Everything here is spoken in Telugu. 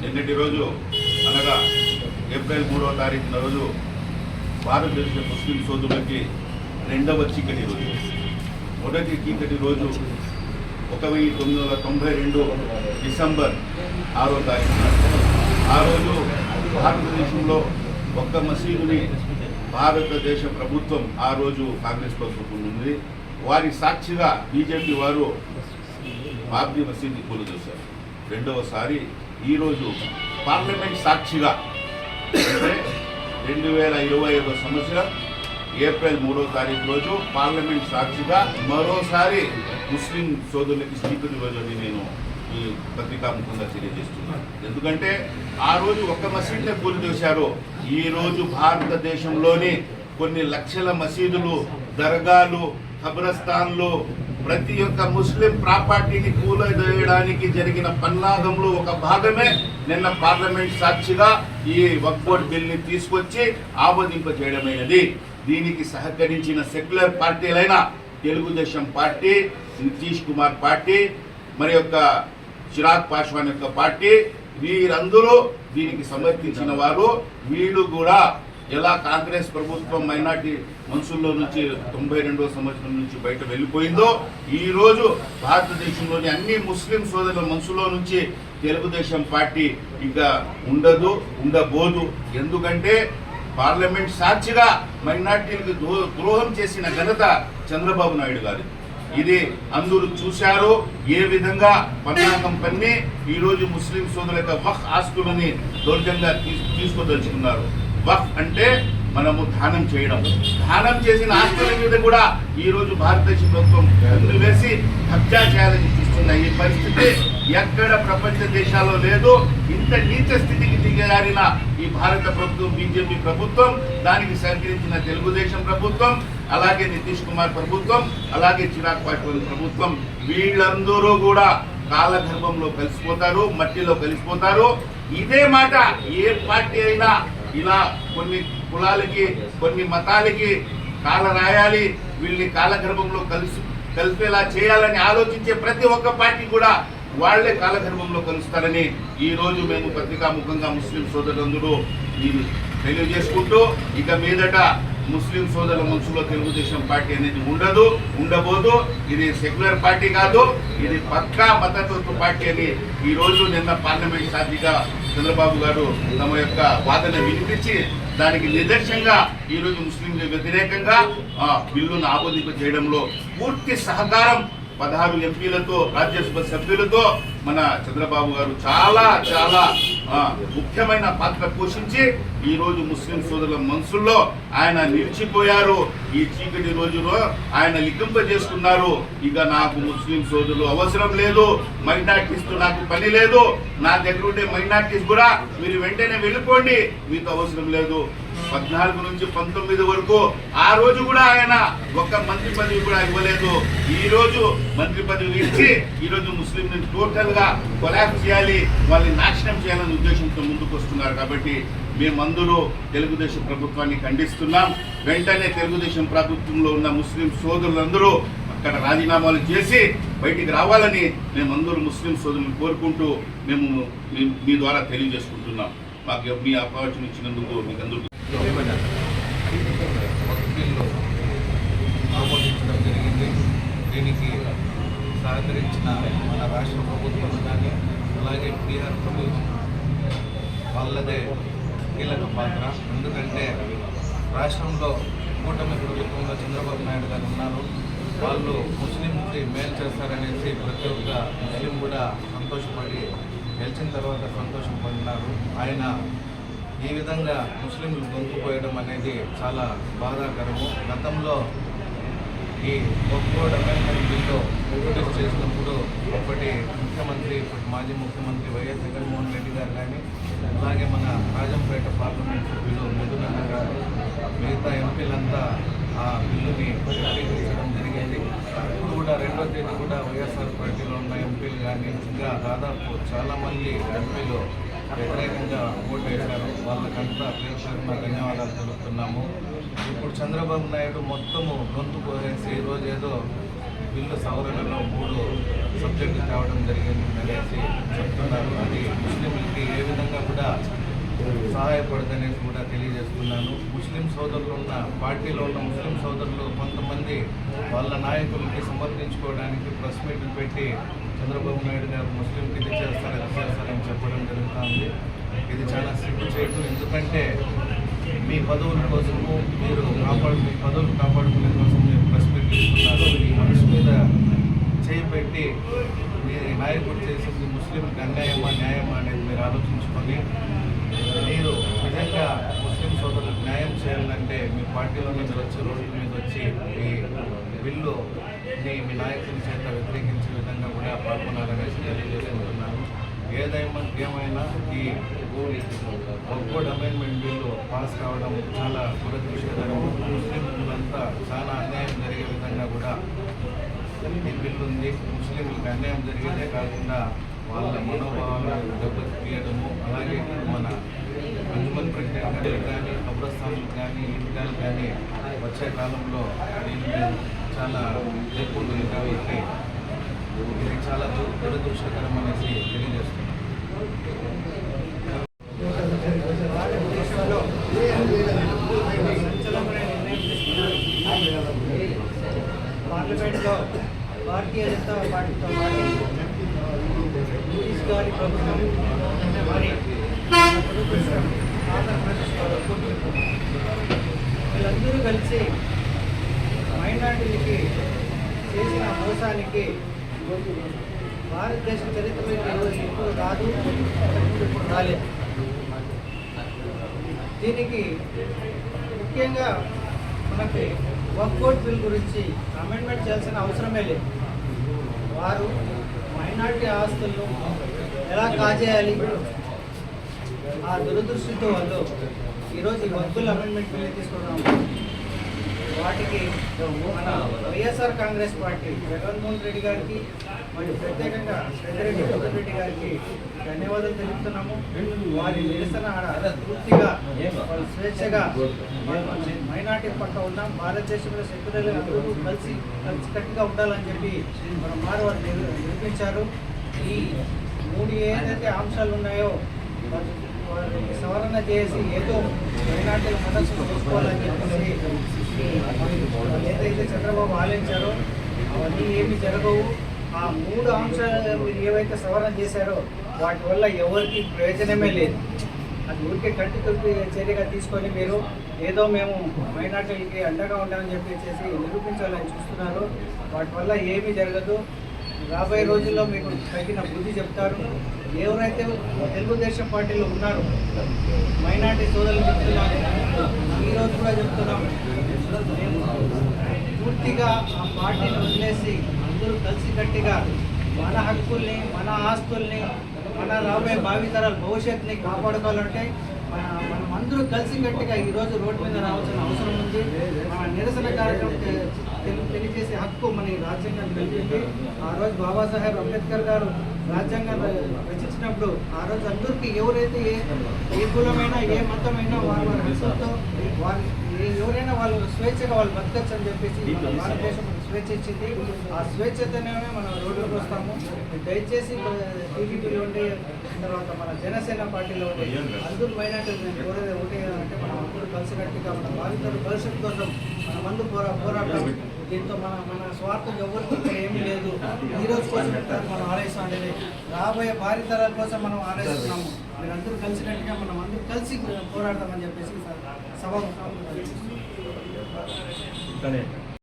నిన్నటి రోజు అనగా ఏప్రిల్ మూడవ తారీఖున రోజు భారతదేశ ముస్లిం సోదరులకి రెండవ చీకటి రోజు. మొదటి చీకటి రోజు ఒక వెయ్యి తొమ్మిది వందల తొంభై రెండు డిసెంబర్ ఆరో తారీఖు ఆ రోజు భారతదేశంలో ఒక్క మసీదుని భారతదేశ ప్రభుత్వం ఆ రోజు కాంగ్రెస్ ప్రభుత్వం ఉంది. వారి సాక్షిగా బీజేపీ వారు బాబ్రీ మసీద్ని కూలదోశారు రెండవసారి ఈరోజు పార్లమెంట్ సాక్షిగా అంటే రెండు వేల ఇరవై ఐదో సంవత్సరం ఏప్రిల్ మూడో తారీఖు రోజు పార్లమెంట్ సాక్షిగా మరోసారి ముస్లిం సోదరులకి స్పీకర్ రోజు నేను. ఈ పత్రికాముఖంగా తెలియజేస్తున్నాను ఎందుకంటే ఆ రోజు ఒక మసీద్నే కూలిదోశారు ఈ రోజు భారతదేశంలోని కొన్ని లక్షల మసీదులు దర్గాలు ఖబరస్థాన్లు ప్రతి ఒక్క ముస్లిం ప్రాపర్టీని కూలదేయడానికి జరిగిన పన్నాగంలో ఒక భాగమే నిన్న పార్లమెంట్ సాక్షిగా ఈ వక్బోర్డ్ బిల్ని తీసుకొచ్చి ఆమోదింప చేయడమైనది దీనికి సహకరించిన సెక్యులర్ పార్టీలైన తెలుగుదేశం పార్టీ నితీష్ కుమార్ పార్టీ మరి యొక్క చిరాగ్ పాశ్వాన్ యొక్క పార్టీ వీరందరూ దీనికి సమర్థించిన వారు. వీళ్ళు కూడా ఎలా కాంగ్రెస్ ప్రభుత్వం మైనార్టీ మనుషుల్లో నుంచి తొంభై రెండవ సంవత్సరం నుంచి బయట వెళ్ళిపోయిందో ఈ రోజు భారతదేశంలోని అన్ని ముస్లిం సోదరుల మనసులో నుంచి తెలుగుదేశం పార్టీ ఇంకా ఉండదు ఉండబోదు. ఎందుకంటే పార్లమెంట్ సాక్షిగా మైనార్టీలకు ద్రోహం చేసిన ఘనత చంద్రబాబు నాయుడు గారు ఇది అందరూ చూశారు ఏ విధంగా పన్నాగం పన్ని ఈ రోజు ముస్లిం సోదరుల యొక్క వక్ ఆస్తులని దౌర్జంగా తీసు తీసుకోదలుచుకున్నారు. వక్ అంటే మనము దానం చేయడం. దానం చేసిన ఆస్తుల మీద కూడా ఈ రోజు భారతదేశ ప్రభుత్వం కన్ను వేసి హత్యా చేయాలని చూస్తున్న ఈ పరిస్థితి ఎక్కడ ప్రపంచ దేశాల్లో లేదు. ఇంత నీచ స్థితికి దిగజారిన ఈ భారత ప్రభుత్వం బీజేపీ ప్రభుత్వం దానికి సహకరించిన తెలుగుదేశం ప్రభుత్వం అలాగే నితీష్ కుమార్ ప్రభుత్వం అలాగే చిరాగ్ పాస్వాన్ ప్రభుత్వం వీళ్ళందరూ కూడా కాలగర్భంలో కలిసిపోతారు మట్టిలో కలిసిపోతారు. ఇదే మాట ఏ పార్టీ అయినా ఇలా కొన్ని కులాలకి కొన్ని మతాలకి కాల రాయాలి వీళ్ళని కాలగర్భంలో కలిసి కలిపేలా చేయాలని ఆలోచించే ప్రతి ఒక్క పార్టీ కూడా వాళ్ళే కాలగర్భంలో కలుస్తారని ఈ రోజు మేము పత్రికాముఖంగా ముస్లిం సోదరులందరూ తెలియజేసుకుంటూ ఇక మీదట ముస్లిం సోదరుల మనసులో తెలుగుదేశం పార్టీ అనేది ఉండదు ఉండబోదు. ఇది సెక్యులర్ పార్టీ కాదు ఇది పక్కా మతతత్వ పార్టీ అని ఈ రోజు నిన్న పార్లమెంట్ సాధ్యగా చంద్రబాబు గారు తమ యొక్క వాదన వినిపించి దానికి నిదర్శనంగా ఈ రోజు వ్యతిరేకంగా ఆ, బిల్లును ఆమోదింప చేయడంలో పూర్తి సహకారం పదహారు ఎంపీలతో రాజ్యసభ సభ్యులతో మన చంద్రబాబు గారు చాలా చాలా ముఖ్యమైన పాత్ర పోషించి ఈరోజు ముస్లిం సోదరుల మనసుల్లో ఆయన నిలిచిపోయారు. ఈ చీకటి రోజులో ఆయన లిఖింప చేసుకున్నారు. ఇక నాకు ముస్లిం సోదరులు అవసరం లేదు. మైనార్టీస్ నాకు పని లేదు. నా దగ్గర ఉండే మైనార్టీస్ కూడా మీరు వెంటనే వెళ్ళిపోండి. మీకు అవసరం లేదు. పద్నాలుగు నుంచి పంతొమ్మిది వరకు ఆ రోజు కూడా ఆయన ఒక్క మంత్రి పదవి కూడా ఇవ్వలేదు. ఈ రోజు మంత్రి పదవి ఇచ్చి ఈ రోజు ముస్లింని టోటల్గా కొలాబ్ చేయాలి వాళ్ళని నాశనం చేయాలనే ఉద్దేశంతో ముందుకు వస్తున్నారు కాబట్టి మేమందరూ తెలుగుదేశం ప్రభుత్వాన్ని ఖండిస్తున్నాం. వెంటనే తెలుగుదేశం ప్రభుత్వంలో ఉన్న ముస్లిం సోదరులందరూ అక్కడ రాజీనామాలు చేసి బయటికి రావాలని మేమందరూ ముస్లిం సోదరులను కోరుకుంటూ మేము మీ- మీ ద్వారా తెలియజేసుకుంటున్నాం. మాకు మీ అవకాశం ఇచ్చినందుకు మీకు అందరూ బిల్లు ఆమోదించడం జరిగింది దీనికి సహకరించిన మన రాష్ట్ర ప్రభుత్వం కానీ అలాగే బీహార్ ప్రభుత్వం వాళ్ళదే కీలక పాత్ర ఎందుకంటే రాష్ట్రంలో కూటమి ప్రభుత్వంలో చంద్రబాబు నాయుడు గారు ఉన్నారు వాళ్ళు ముస్లింకి మేలు చేస్తారనేసి ప్రతి ఒక్క ముస్లిం కూడా సంతోషపడి గెలిచిన తర్వాత సంతోషపడినారు. ఆయన ఈ విధంగా ముస్లింలు గొంతుపోయడం అనేది చాలా బాధాకరము. గతంలో ఈ ఒక్కోడ్ అమెండ్మెంట్ బిల్లు ఇంట్రొడ్యూస్ చేసినప్పుడు ఒకటి ముఖ్యమంత్రి ఇప్పుడు మాజీ ముఖ్యమంత్రి వైఎస్ జగన్మోహన్ రెడ్డి గారు కానీ అలాగే మన రాజంపేట పార్లమెంట్ సభ్యులు మధునన్న గారు మిగతా ఎంపీలంతా ఆ బిల్లుని పరిష్కరించడం జరిగింది. ఇప్పుడు కూడా రెండో తేదీ కూడా వైఎస్ఆర్ పార్టీలో ఉన్న ఎంపీలు కానీ ఇంకా దాదాపు చాలామంది ఎంపీలు వ్యతిరేకంగా ఓటు వేశారు. వాళ్ళకంతా పేరు పేరున ధన్యవాదాలు తెలుపుతున్నాము. ఇప్పుడు చంద్రబాబు నాయుడు మొత్తము గొంతు కోరేసి ఈరోజు ఏదో బిల్లు సవరణలో మూడు సబ్జెక్టులు తేవడం జరిగింది అనేసి చెప్తున్నారు. అది ముస్లింలకి ఏ విధంగా కూడా సహాయపడదనేసి కూడా తెలియజేస్తున్నాను. ముస్లిం సోదరులు ఉన్న పార్టీలో ఉన్న ముస్లిం సోదరులు కొంతమంది వాళ్ళ నాయకులకి సమర్థించుకోవడానికి ప్రెస్ మీట్లు పెట్టి చంద్రబాబు నాయుడు గారు ముస్లింకి ఇది చేస్తారు అది చేస్తారు చాలా సిగ్గు చేయడం ఎందుకంటే మీ పదవుల కోసము మీరు కాపాడు మీ పదవులు కాపాడుకునే కోసం మీరు ప్రెస్ మీట్ మీ మనసు మీద చేయిపెట్టి మీ నాయకుడు చేసింది ముస్లింకి అన్యాయమా న్యాయమా అనేది మీరు ఆలోచించుకొని మీరు నిజంగా ముస్లిం సోదరులకు న్యాయం చేయాలంటే మీ పార్టీలో మీద వచ్చి రోడ్ల మీద వచ్చి మీ బిల్లు మీ మీ నాయకుల చేత వ్యతిరేకించే విధంగా కూడా పాల్గొనాలనేసి తెలియజేసుకుంటున్నాను ఏదైనా ఏమైనా ఈ ఒక్కోటి అమెండ్మెంట్ బిల్లు పాస్ కావడం చాలా దురదృష్టకరం. ముస్లింలంతా చాలా అన్యాయం జరిగే విధంగా కూడా ఈ బిల్లు ఉంది. ముస్లింలకు అన్యాయం జరిగేదే కాకుండా వాళ్ళ మనోభావాలు దెబ్బతీయడము అలాగే మన అంజుమన్ ప్రెసిడెంట్ కానీ కబ్రస్థానులు కానీ ఈద్గాలు కానీ వచ్చే కాలంలో దీన్ని చాలా ఎక్కువ ఉంది కాబట్టి ఇది చాలా దురదృష్టకరం అనేసి తెలియజేస్తున్నాం భారతీయ జనతా పార్టీతో పాటు గారి ప్రభుత్వం మరి ఆంధ్రప్రదేశ్ వీళ్ళందరూ కలిసి మైనార్టీలకి చేసిన మోసానికి భారతదేశ చరిత్రలో ఇప్పుడు రాదు ఇప్పుడు రాలేదు దీనికి ముఖ్యంగా మనకి వర్కౌట్ బిల్ గురించి అమెండ్మెంట్ చేయాల్సిన అవసరమే లేదు. వారు మైనార్టీ ఆస్తులను ఎలా కాజేయాలి? ఆ దురదృష్టితో వాళ్ళు ఈరోజు ఈ వర్కుల్ అమెండ్మెంట్ బిల్ తీసుకున్నాము. వాటికి మన వైఎస్ఆర్ కాంగ్రెస్ పార్టీ జగన్మోహన్ రెడ్డి గారికి మరియు ప్రత్యేకంగా పెద్దిరెడ్డి రెడ్డి గారికి ధన్యవాదాలు తెలుపుతున్నాము. వారి నిరసన ఆడ పూర్తిగా వాళ్ళు స్వేచ్ఛగా మైనార్టీ పక్క ఉన్నాం భారతదేశంలో సెక్యులర్ అందరూ కలిసి కలిసికట్టుగా ఉండాలని చెప్పి మన మారు వారు నిర్మించారు నిరూపించారు. ఈ మూడు ఏదైతే అంశాలు ఉన్నాయో సవరణ చేసి ఏదో ఏనాటి మనస్సును చూసుకోవాలని చెప్పేసి ఏదైతే చంద్రబాబు ఆలోచించారో అవన్నీ ఏమి జరగవు. ఆ మూడు అంశాలు మీరు ఏవైతే సవరణ చేశారో వాటి వల్ల ఎవరికి ప్రయోజనమే లేదు. అది ఊరికే కంటి తుడిపి చర్యగా తీసుకొని మీరు ఏదో మేము మైనార్టీలకి అండగా ఉంటామని చెప్పేసి నిరూపించాలని చూస్తున్నారు. వాటి వల్ల ఏమీ జరగదు. రాబోయే రోజుల్లో మీకు తగిన బుద్ధి చెప్తారు. ఎవరైతే తెలుగుదేశం పార్టీలో ఉన్నారో మైనార్టీ సోదరులు చెప్తున్నారు ఈరోజు కూడా చెప్తున్నాం. మేము పూర్తిగా ఆ పార్టీని వదిలేసి అందరూ కలిసికట్టిగా మన హక్కుల్ని మన ఆస్తుల్ని మన రాబోయే భావితరాల భవిష్యత్తుని కాపాడుకోవాలంటే మన మనం అందరూ కలిసి గట్టిగా ఈరోజు రోడ్డు మీద రావాల్సిన అవసరం ఉంది. మన నిరసన కార్యక్రమం తె- తెలియజేసే హక్కు మన ఈ రాజ్యాంగం కలిగింది. ఆ రోజు బాబాసాహెబ్ అంబేద్కర్ గారు రాజ్యాంగాన్ని రచించినప్పుడు ఆ రోజు అందరికీ ఎవరైతే ఏ ఏ కులమైనా ఏ మతమైనా వారి వారి హక్కులతో వారి ఎవరైనా వాళ్ళు స్వేచ్ఛగా వాళ్ళు బతకచ్చు అని చెప్పేసి భారతదేశం స్వేచ్ఛ ఇచ్చింది. ఆ స్వేచ్ఛతోనే మనం రోడ్లకు వస్తాము. దయచేసి టీడీపీలో ఉండే తర్వాత మన జనసేన పార్టీలో అందరూ మైనార్టీలు నేను కోరేది ఒకటే అంటే మనం అందరూ కలిసికట్టుగా మన బాధితుల భవిష్యత్తు కోసం మనం మందు పోరా పోరాటం. దీంతో మన మన స్వార్థం ఎవరికి ఏమీ లేదు. ఈ రోజు కోసం మనం ఆలోచన అనేది రాబోయే భావితరాల కోసం మనం ఆలోచిస్తున్నాము మీరందరూ కలిసికట్టుగా మనం అందరూ కలిసి పోరాడతామని చెప్పేసి సభ